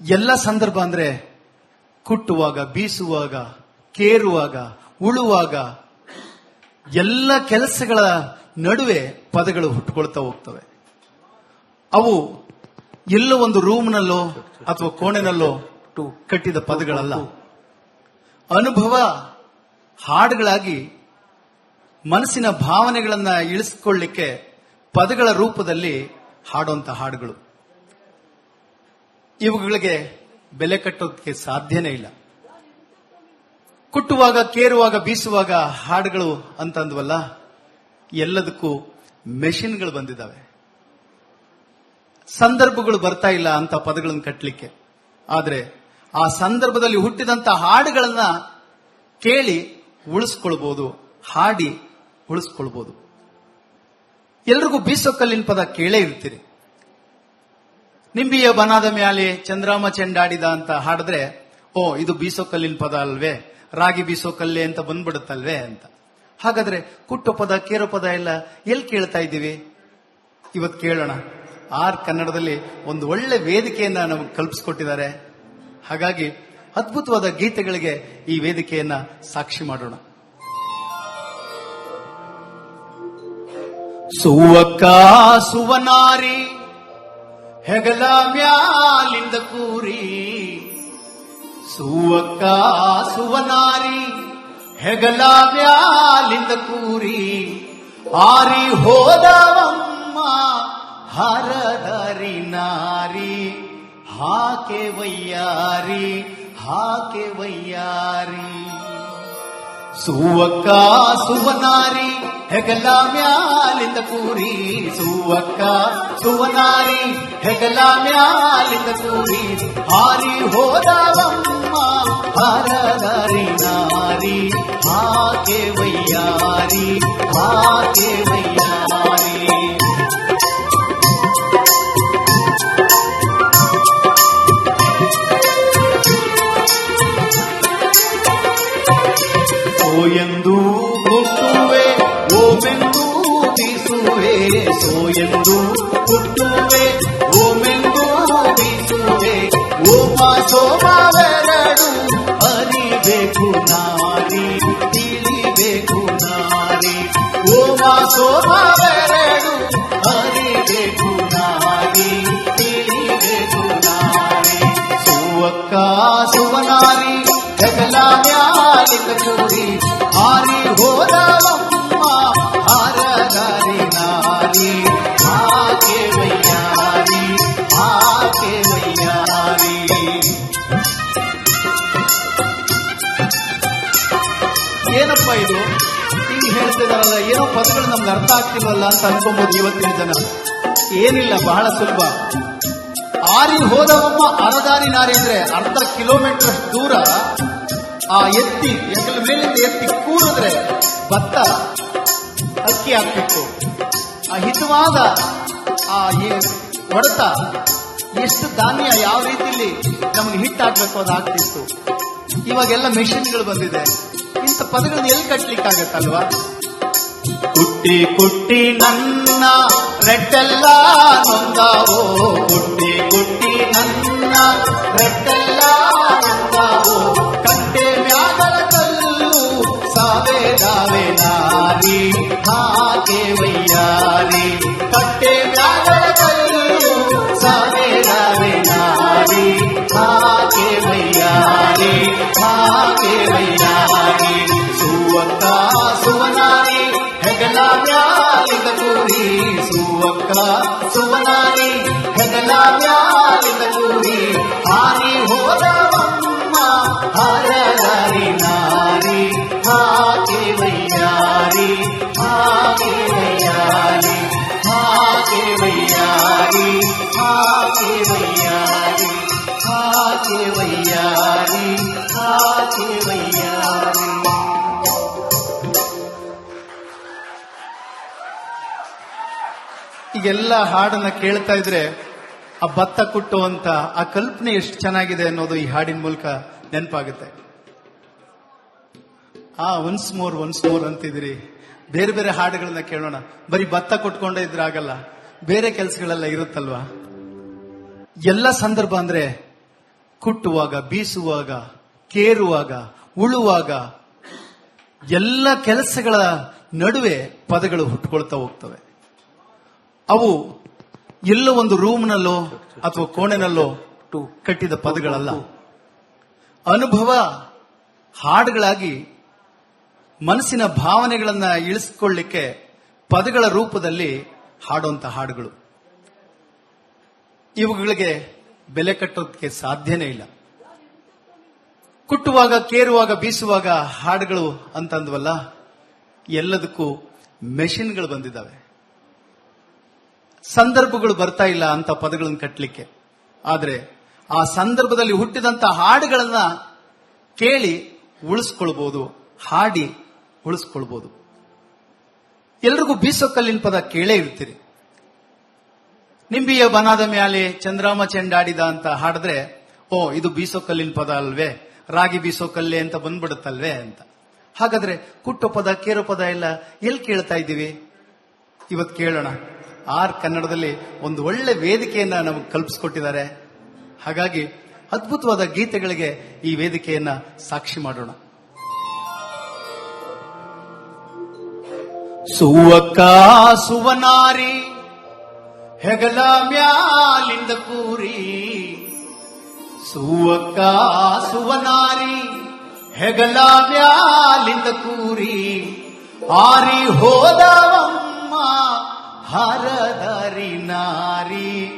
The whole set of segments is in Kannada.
ಎಲ್ಲ ಸಂದರ್ಭ ಅಂದ್ರೆ ಕುಟ್ಟುವಾಗ, ಬೀಸುವಾಗ, ಕೇರುವಾಗ, ಉಳುವಾಗ ಎಲ್ಲ ಕೆಲಸಗಳ ನಡುವೆ ಪದಗಳು ಹುಟ್ಟುಕೊಳ್ತಾ ಹೋಗ್ತವೆ. ಅವು ಎಲ್ಲೋ ಒಂದು ರೂಮ್ನಲ್ಲೋ ಅಥವಾ ಕೋಣೆನಲ್ಲೋ ಕಟ್ಟಿದ ಪದಗಳಲ್ಲ. ಅನುಭವ ಹಾಡುಗಳಾಗಿ ಮನಸ್ಸಿನ ಭಾವನೆಗಳನ್ನ ಇಳಿಸ್ಕೊಳ್ಳಿಕ್ಕೆ ಪದಗಳ ರೂಪದಲ್ಲಿ ಹಾಡುವಂತ ಹಾಡುಗಳು. ಇವುಗಳಿಗೆ ಬೆಲೆ ಕಟ್ಟೋದಕ್ಕೆ ಸಾಧ್ಯನೇ ಇಲ್ಲ. ಕುಟ್ಟುವಾಗ, ಕೇರುವಾಗ, ಬೀಸುವಾಗ ಹಾಡುಗಳು ಅಂತಂದ್ವಲ್ಲ, ಎಲ್ಲದಕ್ಕೂ ಮೆಷಿನ್ಗಳು ಬಂದಿದ್ದಾವೆ. ಸಂದರ್ಭಗಳು ಬರ್ತಾ ಇಲ್ಲ ಅಂತ ಪದಗಳನ್ನು ಕಟ್ಟಲಿಕ್ಕೆ. ಆದರೆ ಆ ಸಂದರ್ಭದಲ್ಲಿ ಹುಟ್ಟಿದಂತ ಹಾಡುಗಳನ್ನ ಕೇಳಿ ಉಳಿಸ್ಕೊಳ್ಬಹುದು ಹಾಡಿ ಉಳಿಸ್ಕೊಳ್ಬಹುದು ಎಲ್ರಿಗೂ ಬೀಸೋ ಕಲ್ಲಿನ ಪದ ಕೇಳೇ ಇರ್ತೀರಿ. ನಿಂಬಿಯ ಬನಾದ ಮ್ಯಾಲೆ ಚಂದ್ರಾಮ ಚೆಂಡಾಡಿದ ಅಂತ ಹಾಡಿದ್ರೆ, ಓ, ಇದು ಬೀಸೋ ಕಲ್ಲಿನ ಪದ ಅಲ್ವೇ? ರಾಗಿ ಬೀಸೋ ಕಲ್ಲೆ ಅಂತ ಬಂದ್ಬಿಡುತ್ತಲ್ವೇ ಅಂತ. ಹಾಗಾದ್ರೆ ಕುಟ್ಟು ಪದ, ಕೇರೋ ಪದ ಎಲ್ಲ ಎಲ್ಲಿ ಕೇಳ್ತಾ ಇದ್ದೀವಿ? ಇವತ್ತು ಕೇಳೋಣ. ಆರ್ ಕನ್ನಡದಲ್ಲಿ ಒಂದು ಒಳ್ಳೆ ವೇದಿಕೆಯನ್ನ ನಮಗೆ ಕಲ್ಪಿಸ್ಕೊಟ್ಟಿದ್ದಾರೆ. ಹಾಗಾಗಿ ಅದ್ಭುತವಾದ ಗೀತೆಗಳಿಗೆ ಈ ವೇದಿಕೆಯನ್ನ ಸಾಕ್ಷಿ ಮಾಡೋಣ. ಸುವಕ್ಕ, ಸುವನಾರಿ ಹೆಗಲ ಮ್ಯಾಲಿಂದ ಕೂರಿ, ಸುವಕ್ಕ ಸುವನಾರಿ, ಹೆಗಲ ಮ್ಯಾಲಿಂದ ಕೂರಿ ಆರಿ ಹೋದವಮ್ಮ ಹರದರಿ ನಾರಿ, ಹಾಕೆ ವಯ್ಯಾರಿ ಹಾಕೆ ವಯ್ಯಾರಿ. ಸುವಕ್ಕ ಸುವನಾರಿ ಹೆಗಲ ಮ್ಯಾಲಿಂದ ಕೂರಿ ಸುವಕ್ಕ ಸುವನಾರಿ ಹೆಗಲ ಮ್ಯಾಲಿಂದ ಕೂರಿ ಹಾರಿ ಹೋದವಮ್ಮ ಹರದರಿ ನಾರಿ ಹಾಕೆ ವಯ್ಯಾರಿ ಹಾಕೆ ವಯ್ಯಾರಿ ಸೋಯೆಂದು ಹುಟ್ಟುವೆ ಓಮೆಂದು ಬೀಸುವೆ ಸೋಯೆಂದು ಹುಟ್ಟುವೆ ಓಮೆಂದು ಬೀಸುವೆ ಓಮ ಸೋಮವೆರಡು ಅರಿಬೇಕು ನಾರಿ ತಿಳಿಬೇಕು ನಾರಿ ಓಮ ಸೋಮವೆರಡು ಅರಿಬೇಕು ನಾರಿ ತಿಳಿಬೇಕು ನಾರಿ ಸುವಕ್ಕ ಸುವನಾರಿ ಜಗಲ ಮ್ಯಾಲಿಂದ ಏನಪ್ಪ ಇದು? ಹಿಂಗ್ ಹೇಳ್ತಿದಾರಲ್ಲ, ಏನೋ ಪದಗಳು ನಮ್ಗೆ ಅರ್ಥ ಆಗ್ತಿಲ್ಲ ಅಂತ ಅನ್ಕೊಬಹುದು ಇವತ್ತಿನ ಜನ. ಏನಿಲ್ಲ, ಬಹಳ ಸುಲಭ. ಆರಿ ಹೋದವಮ್ಮ ಅರದಾರಿ ನಾರಿ ಅಂದ್ರೆ ಅರ್ಧ ಕಿಲೋಮೀಟರ್ ದೂರ ಆ ಎತ್ತಿ ಎಂಗಲ ಮೇಲಿಂದ ಎತ್ತಿ ಕೂರಿದ್ರೆ ಭತ್ತ ಅಕ್ಕಿ ಆಗ್ತಿತ್ತು. ಆ ಹಿತವಾದ ಆ ಹೊಡೆತ ಎಷ್ಟು ಧಾನ್ಯ ಯಾವ ರೀತಿಯಲ್ಲಿ ನಮಗೆ ಹಿಟ್ ಆಗ್ಬೇಕು ಅದು ಆಗ್ತಿತ್ತು. ಇವಾಗೆಲ್ಲ ಮೆಷಿನ್ಗಳು ಬಂದಿದೆ. ಇಂಥ ಪದಗಳನ್ನ ಎಲ್ಲಿ ಕಟ್ಲಿಕ್ಕಾಗತ್ತಲ್ವಾ? ಕುಟ್ಟಿ ಕುಟ್ಟಿ ನನ್ನ ರೆಟ್ಟೆಲ್ಲ ನೊಂದಾವೋ? ಕುಟ್ಟಿ ಕುಟ್ಟಿ ನನ್ನ ರೆಟ್ಟೆಲ್ಲ ನೊಂದಾವೋ? ಸಾವೇದಾವೆ ನಾರಿ ಹಾಗೆ ವಯ್ಯಾರಿ ಕಟ್ಟೆ ಮ್ಯಾಗಳ ಕಲ್ಲು ಸಾವೇದಾವೆ ನಾರಿ ಹಾಗೆ ವಯ್ಯಾರಿ ಹಾಗೆ ವಯ್ಯಾರಿ ಸುವಕ್ಕ ಸುವನಾರಿ ಹೆಗಲ ಮ್ಯಾಲಿಂದ ಕೂರಿ ಸುವಕ್ಕ ಸುವನಾರಿ ಹೆಗಲ ಈಗೆಲ್ಲ ಹಾಡನ್ನ ಕೇಳ್ತಾ ಇದ್ರೆ ಆ ಭತ್ತ ಕುಟ್ಟುವಂತ ಆ ಕಲ್ಪನೆ ಎಷ್ಟು ಚೆನ್ನಾಗಿದೆ ಅನ್ನೋದು ಈ ಹಾಡಿನ ಮೂಲಕ ನೆನಪಾಗುತ್ತೆ. ಆ ಒನ್ಸ್ ಮೋರ್ ಒನ್ಸ್ ಮೋರ್ ಅಂತಿದ್ರಿ ಬೇರೆ ಬೇರೆ ಹಾಡುಗಳನ್ನ ಕೇಳೋಣ. ಬರೀ ಭತ್ತ ಕೊಟ್ಕೊಂಡೇ ಇದ್ರೆ ಆಗಲ್ಲ. ಬೇರೆ ಕೆಲಸಗಳೆಲ್ಲ ಇರುತ್ತಲ್ವಾ? ಎಲ್ಲ ಸಂದರ್ಭ ಅಂದ್ರೆ ಕುಟ್ಟುವಾಗ, ಬೀಸುವಾಗ, ಕೇರುವಾಗ, ಉಳುವಾಗ ಎಲ್ಲ ಕೆಲಸಗಳ ನಡುವೆ ಪದಗಳು ಹುಟ್ಟುಕೊಳ್ತಾ ಹೋಗ್ತವೆ. ಅವು ಎಲ್ಲೋ ಒಂದು ರೂಮ್ನಲ್ಲೋ ಅಥವಾ ಕೋಣೆನಲ್ಲೋ ಕಟ್ಟಿದ ಪದಗಳಲ್ಲ. ಅನುಭವ ಹಾಡುಗಳಾಗಿ ಮನಸ್ಸಿನ ಭಾವನೆಗಳನ್ನ ಇಳಿಸ್ಕೊಳ್ಳಿಕ್ಕೆ ಪದಗಳ ರೂಪದಲ್ಲಿ ಹಾಡುವಂತ ಹಾಡುಗಳು. ಇವುಗಳಿಗೆ ಬೆಲೆ ಕಟ್ಟೋದಕ್ಕೆ ಸಾಧ್ಯನೇ ಇಲ್ಲ. ಕುಟ್ಟುವಾಗ, ಕೇರುವಾಗ, ಬೀಸುವಾಗ ಹಾಡುಗಳು ಅಂತಂದ್ವಲ್ಲ ಎಲ್ಲದಕ್ಕೂ ಮೆಷಿನ್ಗಳು ಬಂದಿದ್ದಾವೆ. ಸಂದರ್ಭಗಳು ಬರ್ತಾ ಇಲ್ಲ ಅಂತ ಪದಗಳನ್ನು ಕಟ್ಟಲಿಕ್ಕೆ. ಆದರೆ ಆ ಸಂದರ್ಭದಲ್ಲಿ ಹುಟ್ಟಿದಂತ ಹಾಡುಗಳನ್ನ ಕೇಳಿ ಉಳಿಸ್ಕೊಳ್ಬಹುದು ಹಾಡಿ ಉಳಿಸ್ಕೊಳ್ಬಹುದು ಎಲ್ರಿಗೂ ಬೀಸೋ ಕಲ್ಲಿನ ಪದ ಕೇಳೇ ಇರ್ತೀರಿ. ನಿಂಬಿಯ ಬನಾದ ಮ್ಯಾಲೆ ಚಂದ್ರಾಮ ಚೆಂಡಾಡಿದ ಅಂತ ಹಾಡಿದ್ರೆ, ಓ, ಇದು ಬೀಸೋ ಕಲ್ಲಿನ ಪದ ಅಲ್ವೇ, ರಾಗಿ ಬೀಸೋ ಕಲ್ಲೆ ಅಂತ ಬಂದ್ಬಿಡುತ್ತಲ್ವೇ ಅಂತ. ಹಾಗಾದ್ರೆ ಕುಟ್ಟೋ ಪದ ಕೇರೋ ಪದ ಎಲ್ಲ ಎಲ್ಲಿ ಕೇಳ್ತಾ ಇದ್ದೀವಿ? ಇವತ್ತು ಕೇಳೋಣ. ಆರ್ ಕನ್ನಡದಲ್ಲಿ ಒಂದು ಒಳ್ಳೆ ವೇದಿಕೆಯನ್ನ ನಮಗೆ ಕಲ್ಪಿಸ್ಕೊಟ್ಟಿದ್ದಾರೆ. ಹಾಗಾಗಿ ಅದ್ಭುತವಾದ ಗೀತೆಗಳಿಗೆ ಈ ವೇದಿಕೆಯನ್ನ ಸಾಕ್ಷಿ ಮಾಡೋಣ. ಸುವಕ್ಕ ಸುವನಾರಿ ಹೆಗಲ ಮ್ಯಾಲಿಂದ ಕೂರಿ. ಸುವಕ್ಕ ಸುವನಾರಿ ಹೆಗಲ ಮ್ಯಾಲಿಂದ ಕೂರಿ. ಆರಿ ಹೋದವಮ್ಮ, ಹರದರಿ ನಾರಿ.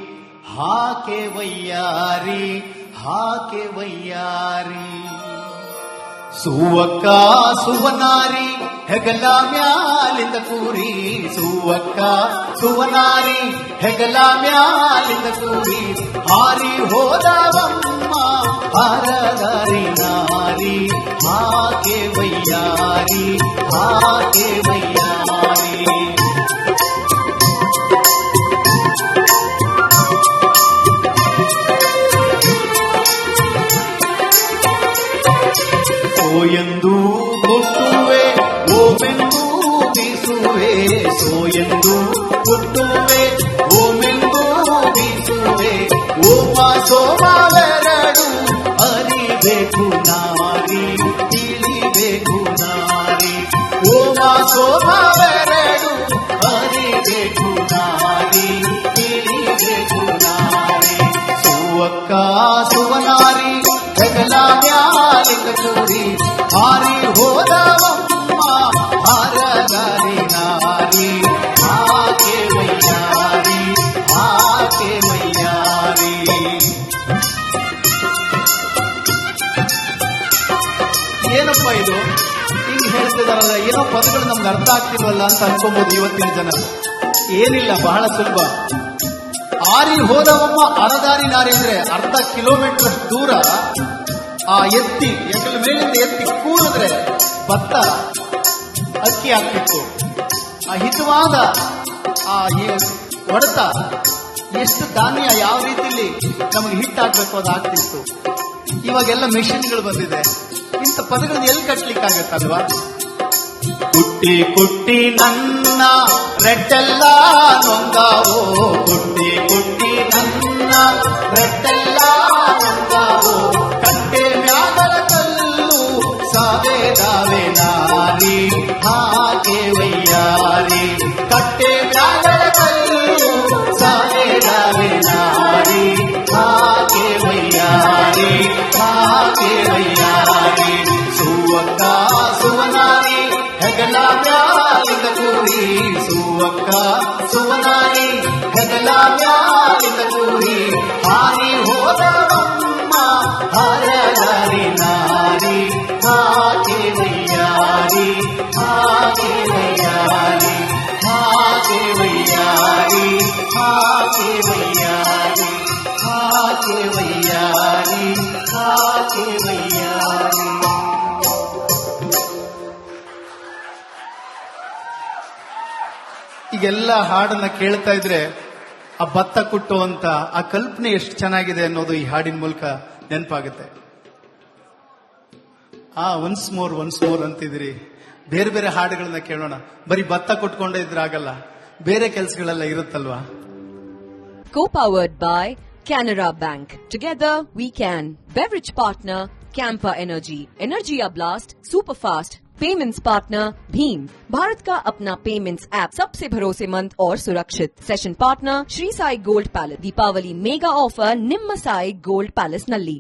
ಹಾಕೆ ವಯ್ಯಾರಿ ಹಾಕೆ ವಯ್ಯಾರಿ. ಸುವಕ್ಕ ಸುವನಾರಿ ಹೆಗಲ ಮ್ಯಾಲಿಂದ ಕೂರಿ ಸುವಕ್ಕ ಸುವನಾರಿ ಹೆಗಲ ಮ್ಯಾಲಿಂದ ಕೂರಿ ಹಾರಿ ಹೋದವಮ್ಮ ಹರದರಿ ನಾರಿ ಹಾಕೆ ವಯ್ಯಾರಿ ಹಾಕೆ ವಯ್ಯಾರಿ ಬೀಸುವೆ ಸೋಯಂದು ಕೊಟ್ಟುವೆ ಓಮೆಂದು ಬೀಸುವೆ ಓಮ ಸೋಮವೆರಡು ಅರಿಬೇಕು ನಾರಿ ತಿಳಿಬೇಕು ನಾರಿ ಓಮ ಸೋಮವೆರಡು ಅರಿಬೇಕು ನಾರಿ ತಿಳಿಬೇಕು ನಾರಿ ಸುವಕ್ಕ ಸುವನಾರಿ ಜಗಲ ಮ್ಯಾಲಿಂದ ಕೂಡಿ ಹಾರಿ ಏನಪ್ಪ ಇದು? ಹಿಂಗ್ ಹೇಳ್ತಿದಾರಲ್ಲ, ಏನೋ ಪದಗಳು ನಮ್ಗೆ ಅರ್ಥ ಆಗ್ತಿಲ್ವಲ್ಲ ಅಂತ ಅನ್ಕೊಬಹುದು ಇವತ್ತಿನ ಜನ. ಏನಿಲ್ಲ, ಬಹಳ ಸುಲಭ. ಆರಿ ಹೋದವಮ್ಮ ಅರದಾರಿ ನಾರಿ ಅಂದ್ರೆ ಅರ್ಧ ಕಿಲೋಮೀಟರ್ ದೂರ, ಆ ಎತ್ತಿ ಎಕ್ಕಲ ಮೇಲಿಂದ ಎತ್ತಿ ಕೂರಿದ್ರೆ ಭತ್ತ ಅಕ್ಕಿ ಆಗ್ತಿತ್ತು ಆ ಹಿತವಾದ ಆ ಹೊಡೆತ ಎಷ್ಟು ಧಾನ್ಯ ಯಾವ ರೀತಿಲಿ ನಮಗೆ ಹಿಟ್ಟಾಗಬೇಕು ಅದು ಆಗ್ತಿತ್ತು. ಇವಾಗೆಲ್ಲ ಮೆಷಿನ್ಗಳು ಬಂದಿದೆ. ಇಂಥ ಪದಗಳನ್ನ ಎಲ್ಲಿ ಕಟ್ಲಿಕ್ಕಾಗತ್ತಲ್ವಾ ಕುಟ್ಟಿ ಕುಟ್ಟಿ ನನ್ನ ರೆಟ್ಟೆಲ್ಲ ನೊಂದಾವೋ? ಕುಟ್ಟಿ ಕುಟ್ಟಿ ನನ್ನ ರೆಟ್ಟೆಲ್ಲ ನೊಂದಾವೋ? ಕಟ್ಟೆ ಮ್ಯಾಗಲ ಹೆಗಲ ಮ್ಯಾಲಿಂದ ಕೂರಿ ಸುವಕ್ಕ ಸುವನಾರಿ ಹೆಗಲ ಮ್ಯಾಲಿಂದ ಕೂರಿ ಹಾರಿ ಹೋದವಮ್ಮ ಹರದಾರಿ ನಾರಿ ಹಾಗೆ ವಯ್ಯಾರಿ ಹಾಗೆ ವಯ್ಯಾರಿ ಹಾಗೆ ವಯ್ಯಾರಿ ಹಾಗೆ ವಯ್ಯಾರಿ ಹಾಗೆ ವಯ್ಯಾರಿ ಹಾಗೆ ವಯ್ಯಾರಿ ಈಗೆಲ್ಲ ಹಾಡನ್ನ ಕೇಳ್ತಾ ಇದ್ರೆ ಆ ಭತ್ತ ಕುಟ್ಟುವಂತ ಆ ಕಲ್ಪನೆ ಎಷ್ಟು ಚೆನ್ನಾಗಿದೆ ಅನ್ನೋದು ಈ ಹಾಡಿನ ಮೂಲಕ ನೆನಪಾಗುತ್ತೆ. ಆ ಒನ್ಸ್ ಮೋರ್ ಒನ್ಸ್ ಮೋರ್ ಅಂತಿದ್ರಿ ಬೇರೆ ಬೇರೆ ಹಾಡುಗಳನ್ನ ಕೇಳೋಣ. ಬರೀ ಭತ್ತ ಕುಟ್ಕೊಂಡೇ ಇದ್ರೆ ಆಗಲ್ಲ. ಬೇರೆ ಕೆಲಸಗಳೆಲ್ಲ ಇರುತ್ತಲ್ವಾ? Co powered by Canara bank together we can beverage partner Camper energy energy a blast super Superfast. Payments partner Bhim Bharat का अपना पेमेंट्स ऐप सबसे भरोसेमंद और सुरक्षित session partner Shri Sai gold palace Deepavali mega offer निम्न साई गोल्ड पैलेस नल्ली।